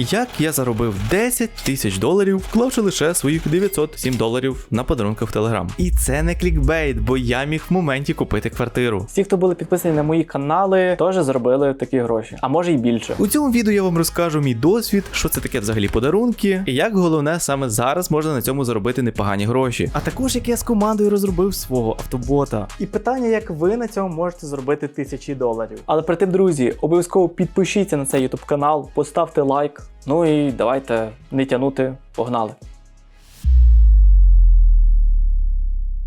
як я заробив 10 тисяч доларів, вклавши лише своїх 907 доларів на подарунки в Телеграм. І це не клікбейт, бо я міг в моменті купити квартиру. Всі, хто були підписані на мої канали, теж заробили такі гроші, а може й більше. У цьому відео я вам розкажу мій досвід, що це таке взагалі подарунки, і як головне саме зараз можна на цьому заробити непогані гроші. А також як я з командою розробив свого автобота. І питання, як ви на цьому можете зробити тисячі доларів. Але при тим, друзі, обов'язково підпишіться на цей YouTube канал, поставте лайк. Ну і давайте не тянути, погнали.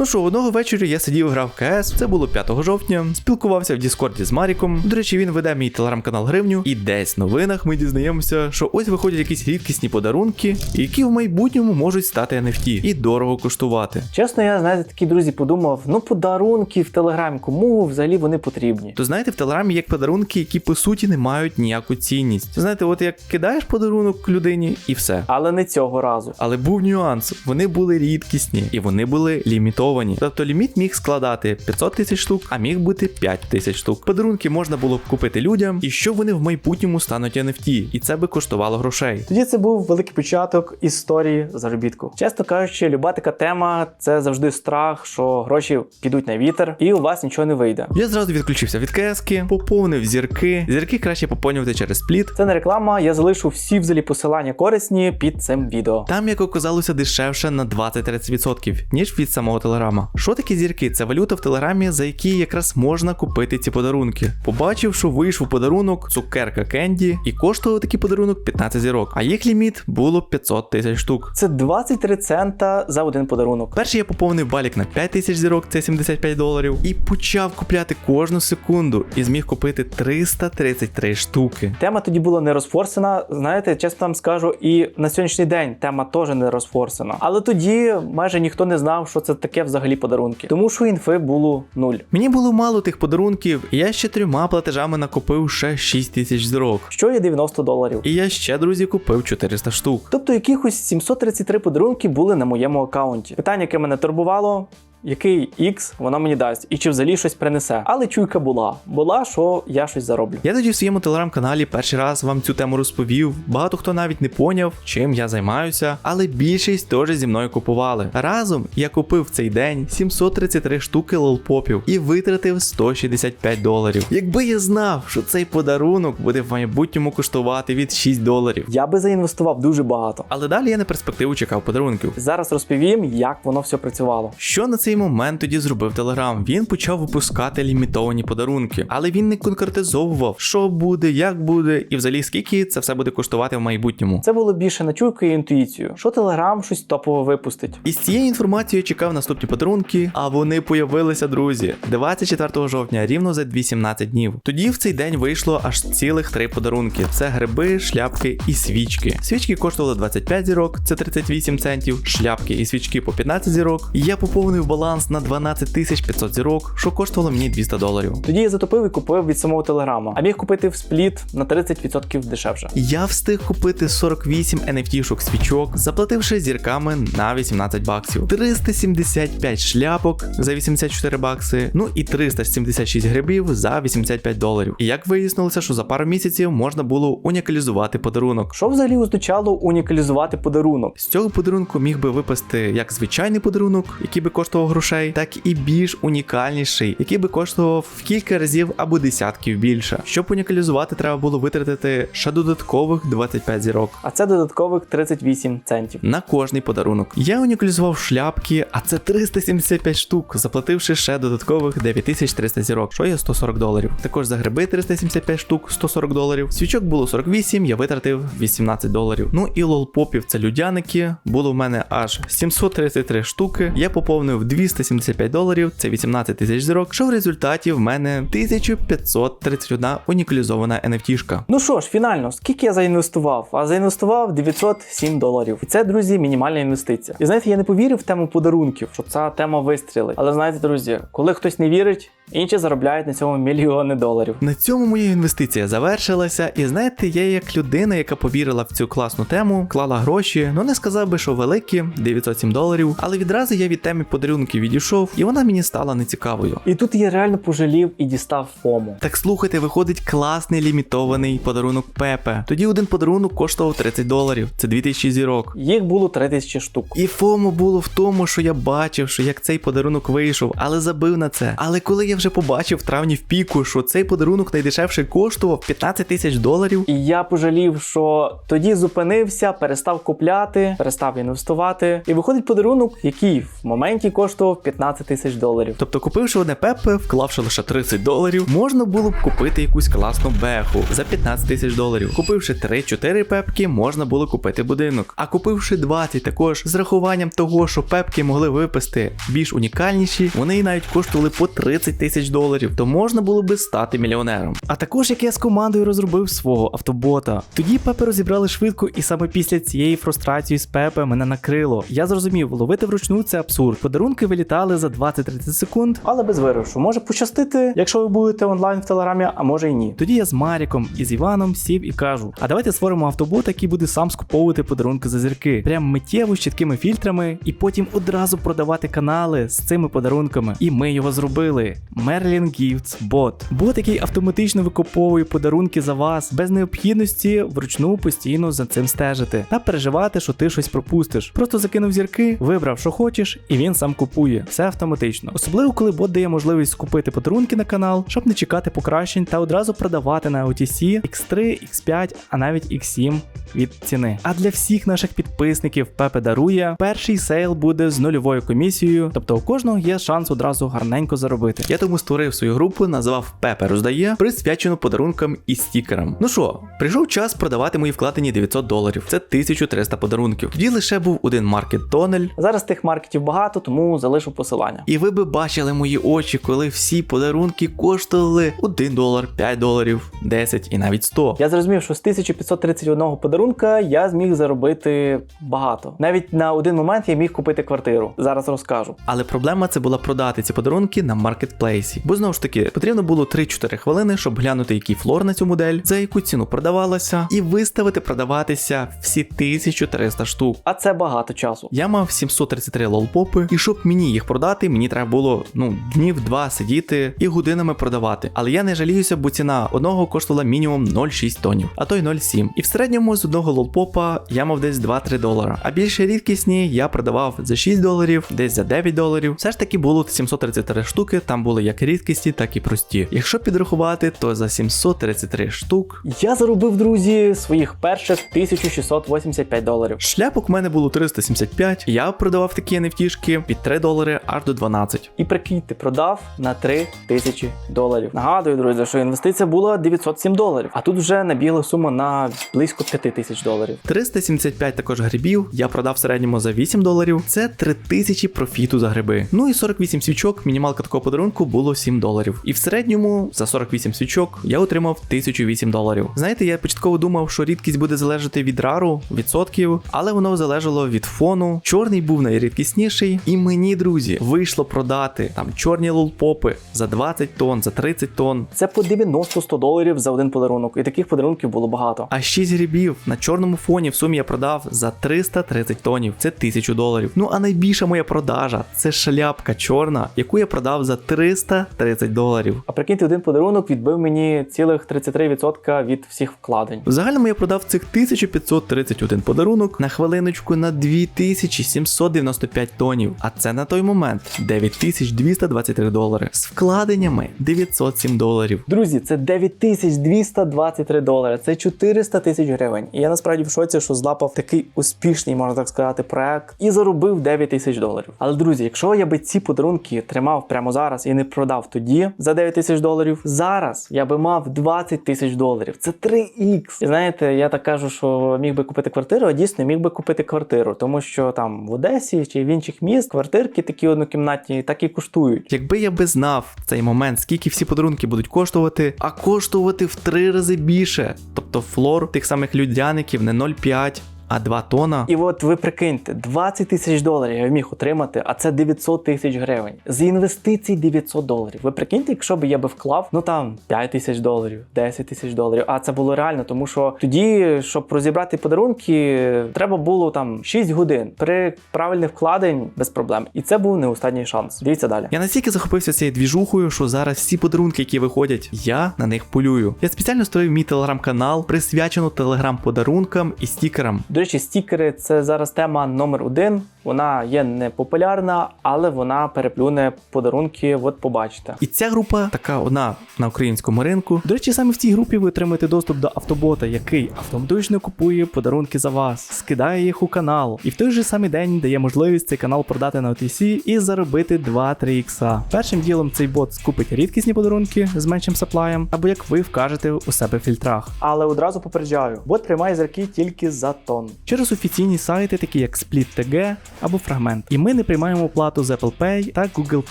Ну що, одного вечора я сидів і грав КС, це було 5 жовтня, спілкувався в Діскорді з Маріком. До речі, він веде мій телеграм-канал Гривню, і десь в новинах ми дізнаємося, що ось виходять якісь рідкісні подарунки, які в майбутньому можуть стати NFT і дорого коштувати. Чесно, я знаєте, такі друзі подумав: ну подарунки в Телеграмі, кому взагалі вони потрібні? То знаєте, в телеграмі є подарунки, які по суті не мають ніяку цінність. Знаєте, от як кидаєш подарунок людині і все. Але не цього разу. Але був нюанс, вони були рідкісні і вони були лімітовані. Тобто ліміт міг складати 500 тисяч штук, а міг бути 5 тисяч штук. Подарунки можна було б купити людям, і що вони в майбутньому стануть NFT, і це би коштувало грошей. Тоді це був великий початок історії заробітку. Чесно кажучи, люба така тема це завжди страх, що гроші підуть на вітер, і у вас нічого не вийде. Я зразу відключився від кески, поповнив зірки. Зірки краще поповнювати через спліт. Це не реклама, я залишу всі взагалі посилання корисні під цим відео. Там, як оказалося, дешевше на 20-30%, ніж від самого телеграма. Що таке зірки? Це валюта в телеграмі, за які якраз можна купити ці подарунки. Побачив, що вийшов подарунок цукерка Кенді, і коштував такий подарунок 15 зірок, а їх ліміт було 500 тисяч штук. Це 23 цента за один подарунок. Перший я поповнив балік на 5 тисяч зірок, це 75 доларів, і почав купляти кожну секунду і зміг купити 333 штуки. Тема тоді була не розфорсена. Знаєте, чесно вам скажу, і на сьогоднішній день тема теж не розфорсена. Але тоді майже ніхто не знав, що це таке взагалі подарунки, тому що інфи було нуль. Мені було мало тих подарунків, і я ще трьома платежами накупив ще 6 тисяч зірок. Що є 90 доларів. І я ще, друзі, купив 400 штук. Тобто якихось 733 подарунки були на моєму аккаунті. Питання, яке мене турбувало. Який X вона мені дасть, і чи взагалі щось принесе. Але чуйка була. Була, що я щось зароблю. Я тоді в своєму телеграм-каналі перший раз вам цю тему розповів. Багато хто навіть не поняв, чим я займаюся, але більшість теж зі мною купували. Разом я купив в цей день 733 штуки лолпопів і витратив 165 доларів. Якби я знав, що цей подарунок буде в майбутньому коштувати від 6 доларів. Я би заінвестував дуже багато. Але далі я на перспективу чекав подарунків. Зараз розповім, як воно все працювало. Що на цей момент тоді зробив Телеграм? Він почав випускати лімітовані подарунки, але він не конкретизовував, що буде, як буде, і взагалі скільки це все буде коштувати в майбутньому. Це було більше на чуйку і інтуїцію. Що Телеграм щось топове випустить. І з цією інформацією чекав наступні подарунки, а вони появилися, друзі, 24 жовтня, рівно за 18 днів. Тоді в цей день вийшло аж цілих три подарунки: це гриби, шляпки і свічки. Свічки коштували 25 зірок, це 38 центів, шляпки і свічки по 15 зірок. І я поповнив баланс на 12 тисяч 500 зірок, що коштувало мені 200 доларів. Тоді я затопив і купив від самого Телеграма, а міг купити в спліт на 30% дешевше. Я встиг купити 48 NFT-шок свічок, заплативши зірками на 18 баксів, 375 шляпок за 84 бакси, ну і 376 грибів за 85 доларів. І як вияснилося, що за пару місяців можна було унікалізувати подарунок. Що взагалі означало унікалізувати подарунок? З цього подарунку міг би випасти як звичайний подарунок, який би коштував грошей, так і більш унікальніший, який би коштував в кілька разів або десятків більше. Щоб унікалізувати, треба було витратити ще додаткових 25 зірок. А це додаткових 38 центів. на кожний подарунок. Я унікалізував шляпки, а це 375 штук, заплативши ще додаткових 9300 зірок, що є 140 доларів. Також за гриби 375 штук, 140 доларів. Свічок було 48, я витратив 18 доларів. Ну і лолпопів це людяники. Було в мене аж 733 штуки. Я поповнив 275 доларів, це 18 тисяч зірок. Що в результаті в мене 1531 унікалізована NFT-шка. Ну що ж, фінально, скільки я заінвестував? А заінвестував 907 доларів. І це, друзі, мінімальна інвестиція. І знаєте, я не повірив в тему подарунків, що ця тема вистрілить. Але знаєте, друзі, коли хтось не вірить, інші заробляють на цьому мільйони доларів. На цьому моя інвестиція завершилася, і знаєте, я як людина, яка повірила в цю класну тему, клала гроші, ну не сказав би, що великі 907 доларів, але відразу я від теми подарунків подарунків відійшов, і вона мені стала нецікавою. І тут я реально пожалів і дістав фому. Так слухайте, виходить класний лімітований подарунок Пепе. Тоді один подарунок коштував 30 доларів. Це 2000 зірок. Їх було 3000 штук. І фому було в тому, що я бачив, що як цей подарунок вийшов, але забив на це. Але коли я вже побачив в травні в піку, що цей подарунок найдешевший коштував 15 тисяч доларів. І я пожалів, що тоді зупинився, перестав купляти, перестав інвестувати. І виходить подарунок, який в моменті коштував 15 тисяч доларів. Тобто, купивши одне пепе, вклавши лише 30 доларів, можна було б купити якусь класну беху за 15 тисяч доларів. Купивши 3-4 пепки, можна було купити будинок. А купивши 20 також з рахуванням того, що пепки могли випасти більш унікальніші, вони навіть коштували по 30 тисяч доларів, то можна було би стати мільйонером. А також як я з командою розробив свого автобота. Тоді пепе розібрали швидко, і саме після цієї фрустрації з пепе мене накрило. Я зрозумів, ловити вручну це абсурд. Подарунки вилітали за 20-30 секунд. Але без виграшу. Може пощастити, якщо ви будете онлайн в телеграмі, а може й ні. Тоді я з Маріком і з Іваном сів і кажу: а давайте створимо автобот, який буде сам скуповувати подарунки за зірки, прям миттєво з чіткими фільтрами, і потім одразу продавати канали з цими подарунками. І ми його зробили. Merlin Gifts Bot. Бот, який автоматично викуповує подарунки за вас, без необхідності вручну постійно за цим стежити та переживати, що ти щось пропустиш. Просто закинув зірки, вибрав, що хочеш, і він сам купує. Все автоматично. Особливо, коли бот дає можливість скупити подарунки на канал, щоб не чекати покращень та одразу продавати на OTC X3, X5, а навіть X7 від ціни. А для всіх наших підписників Пепе дарує перший сейл буде з нульовою комісією, тобто у кожного є шанс одразу гарненько заробити. Я тому створив свою групу, назвав Пепе роздає, присвячену подарункам і стікерам. Ну що, прийшов час продавати мої вкладені 900 доларів. Це 1300 подарунків. Тоді лише був один маркет тонель. Зараз тих маркетів багато, тому залишу посилання. І ви би бачили мої очі, коли всі подарунки коштували 1 долар, 5 доларів, 10 і навіть 100. Я зрозумів, що з 1531 подарунка я зміг заробити багато. Навіть на один момент я міг купити квартиру. Зараз розкажу. Але проблема це була продати ці подарунки на маркетплейсі. Бо знову ж таки потрібно було 3-4 хвилини, щоб глянути, який флор на цю модель, за яку ціну продавалася, і виставити продаватися всі 1300 штук. А це багато часу. Я мав 733 лолпопи, і щоб мені їх продати, мені треба було ну днів два сидіти і годинами продавати. Але я не жаліюся, бо ціна одного коштувала мінімум 0,6 тонів, а то й 0,7. І в середньому з одного лолпопа я мав десь 2-3 долара. А більше рідкісні я продавав за 6 доларів, десь за 9 доларів. Все ж таки було 733 штуки, там були як рідкісні, так і прості. Якщо підрахувати, то за 733 штук. Я заробив, друзі, своїх перших 1685 доларів. Шляпок в мене було 375. Я продавав такі NFT-шки від 3 долари аж до 12. І прикиньте, продав на 3 тисячі доларів. Нагадую, друзі, що інвестиція була 907 доларів, а тут вже набігла сума на близько 5 тисяч доларів. 375 також грибів. Я продав в середньому за 8 доларів. Це 3000 профіту за гриби. Ну і 48 свічок. Мінімалка такого подарунку було 7 доларів. І в середньому за 48 свічок я отримав 1008 доларів. Знаєте, я початково думав, що рідкість буде залежати від рару, відсотків, але воно залежало від фону. Чорний був найрідкісніший. І мені, друзі, вийшло продати там чорні лолпопи за 20 тонн, за 30 тонн. Це по 90-100 доларів за один подарунок. І таких подарунків було багато. А 6 грибів на чорному фоні в сумі я продав за 330 тонів. Це 1000 доларів. Ну а найбільша моя продажа це шляпка чорна, яку я продав за 330 доларів. А прикиньте, один подарунок відбив мені цілих 33% від всіх вкладень. В загальному я продав цих 1531 подарунок на хвилиночку на 2795 тонів. А це на той момент 9223 долари з вкладеннями 907 доларів. Друзі, це 9223 долари, це 400 тисяч гривень. І я насправді в шоці, що злапав такий успішний, можна так сказати, проект і заробив 9 тисяч доларів. Але друзі, якщо я би ці подарунки тримав прямо зараз і не продав тоді за 9 тисяч доларів, зараз я би мав 20 тисяч доларів. Це 3х. І знаєте, я так кажу, що міг би купити квартиру, а дійсно міг би купити квартиру, тому що там в Одесі чи в інших міст квартирки такі однокімнатні так і коштують. Якби я би знав цей момент, скільки всі подарунки будуть коштувати, а коштувати в три рази більше. Тобто флор тих самих людяників не 0,5, а 2 тона. І от ви прикиньте, 20 тисяч доларів я міг отримати, а це 900 тисяч гривень. З інвестицій 900 доларів. Ви прикиньте, якщо б я би вклав, ну там 5 тисяч доларів, 10 тисяч доларів. А це було реально, тому що тоді, щоб розібрати подарунки, треба було там 6 годин. При правильних вкладень без проблем. І це був не останній шанс. Дивіться далі. Я настільки захопився цією двіжухою, що зараз всі подарунки, які виходять, я на них полюю. Я спеціально створив мій телеграм-канал, присвячену телеграм-подарункам і стікерам. До речі, стікери це зараз тема номер один. Вона є не популярна, але вона переплюне подарунки. От побачите. І ця група така одна на українському ринку. До речі, саме в цій групі ви отримаєте доступ до автобота, який автоматично купує подарунки за вас, скидає їх у канал, і в той же самий день дає можливість цей канал продати на OTC і заробити 2-3 ікса. Першим ділом цей бот скупить рідкісні подарунки з меншим саплаєм, або як ви вкажете у себе в фільтрах. Але одразу попереджаю, бот приймає зірки тільки за тон. через офіційні сайти, такі як SplitTG або Fragment. І ми не приймаємо плату з Apple Pay та Google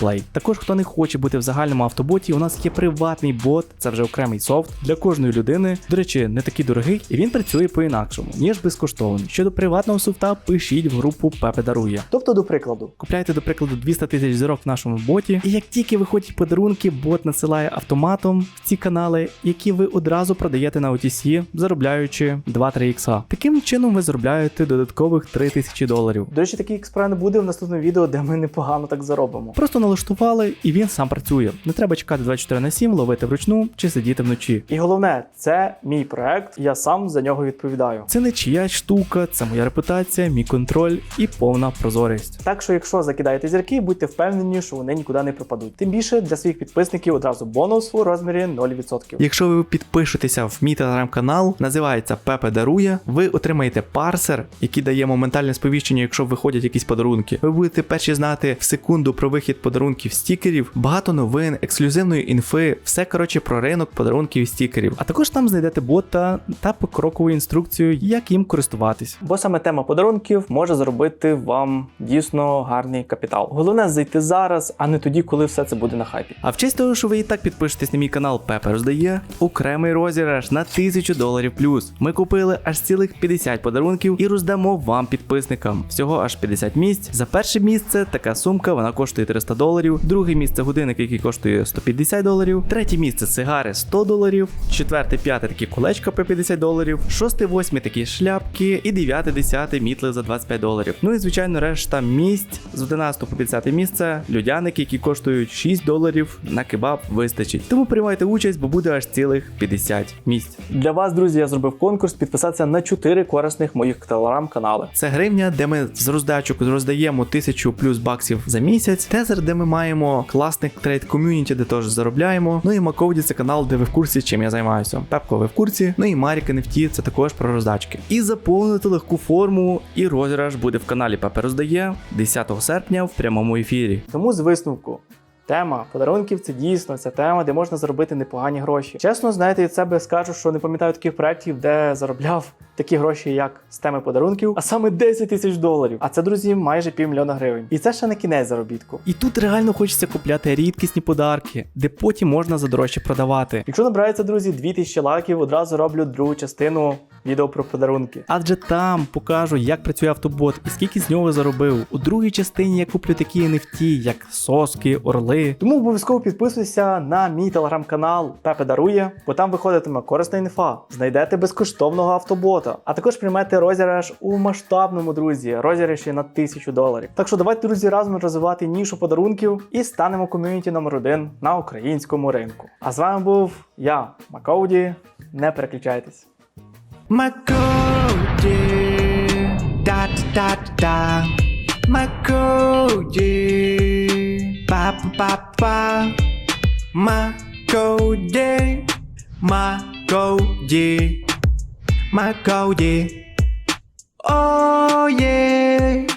Play. Також, хто не хоче бути в загальному автоботі, у нас є приватний бот, це вже окремий софт для кожної людини. До речі, не такий дорогий, і він працює по-інакшому, ніж безкоштовний. Щодо приватного софта, пишіть в групу Пепе дарує. Тобто, до прикладу, Купляйте, до прикладу, 200 тисяч зірок в нашому боті, і як тільки виходять подарунки, бот насилає автоматом в ці канали, які ви одразу продаєте на OTC, заробляючи 2-3 ікса. Таким чином ви заробляєте додаткових 3 тисячі доларів. до речі, такий експеримент буде в наступному відео, де ми непогано так заробимо. Просто налаштували, і він сам працює. Не треба чекати 24 на 7, ловити вручну чи сидіти вночі. І головне, це мій проект, я сам за нього відповідаю. Це не чиясь штука, це моя репутація, мій контроль і повна прозорість. Так що, якщо закидаєте зірки, будьте впевнені, що вони нікуди не пропадуть. Тим більше для своїх підписників одразу бонус у розмірі 0%. Якщо ви підпишетеся в мій телеграм-канал, називається Пепе Дарує, ви отримаєте парсер, який дає моментальне сповіщення, якщо виходять якісь подарунки. Ви будете перші знати в секунду про вихід подарунків стікерів, багато новин, ексклюзивної інфи, все коротше про ринок подарунків і стікерів. А також там знайдете бота та покрокову інструкцію, як їм користуватись. Бо саме тема подарунків може зробити вам дійсно гарний капітал. Головне зайти зараз, а не тоді, коли все це буде на хайпі. А в честь того, що ви і так підпишетесь на мій канал Пепе роздає окремий розіграш на 1000 доларів плюс. Ми купили аж цілих 50 подарунків і роздамо вам підписникам. Всього аж 50 місць. За перше місце така сумка, вона коштує 300 доларів. Друге місце годинник, який коштує 150 доларів. Третє місце сигари 100 доларів. Четверте, п'яте такі колечка по 50 доларів. Шосте, восьме такі шляпки. І дев'яте, десяте мітли за 25 доларів. Ну і звичайно, решта місць з 11 по 50 місце людяники, які коштують 6 доларів на кебаб вистачить. Тому приймайте участь, бо буде аж цілих 50 місць. Для вас, друзі, я зробив конкурс підписатися на 4 корисних моїх телеграм-канали. Це гривня, де ми з роздачок роздаємо тисячу плюс баксів за місяць. Тезер, де ми маємо класний трейд ком'юніті, де теж заробляємо. Ну і Макоуді це канал, де ви в курсі, чим я займаюся. Пепко, ви в курсі. Ну і Марік NFT це також про роздачки. І заповнити легку форму, і розіграш буде в каналі Пепе роздає 10 серпня в прямому ефірі. Тому з висновку. Тема подарунків це дійсно це тема, де можна заробити непогані гроші. Чесно, знаєте, від себе скажу, що не пам'ятаю таких проєктів, де заробляв такі гроші, як з теми подарунків, а саме 10 тисяч доларів. А це, друзі, майже півмільйона гривень. І це ще не кінець заробітку. І тут реально хочеться купляти рідкісні подарки, де потім можна за дорожче продавати. Якщо набирається, друзі, 2000 лайків, одразу роблю другу частину відео про подарунки. Адже там покажу, як працює автобот і скільки з нього заробив. У другій частині я куплю такі NFT, як соски, орли. Тому обов'язково підписуйся на мій телеграм-канал Пепе Дарує, бо там виходитиме корисна інфа. Знайдете безкоштовного автобота, а також приймете розіграш у масштабному друзі, розіграші на 1000 доларів. Так що давайте, друзі, разом розвивати нішу подарунків і станемо ком'юніті номер один на українському ринку. А з вами був я, Макоуді. Не переключайтесь. My girl. Da da da da. My girl, yeah. Ba ba ba. My girl, yeah. My girl. My girl. Oh yeah.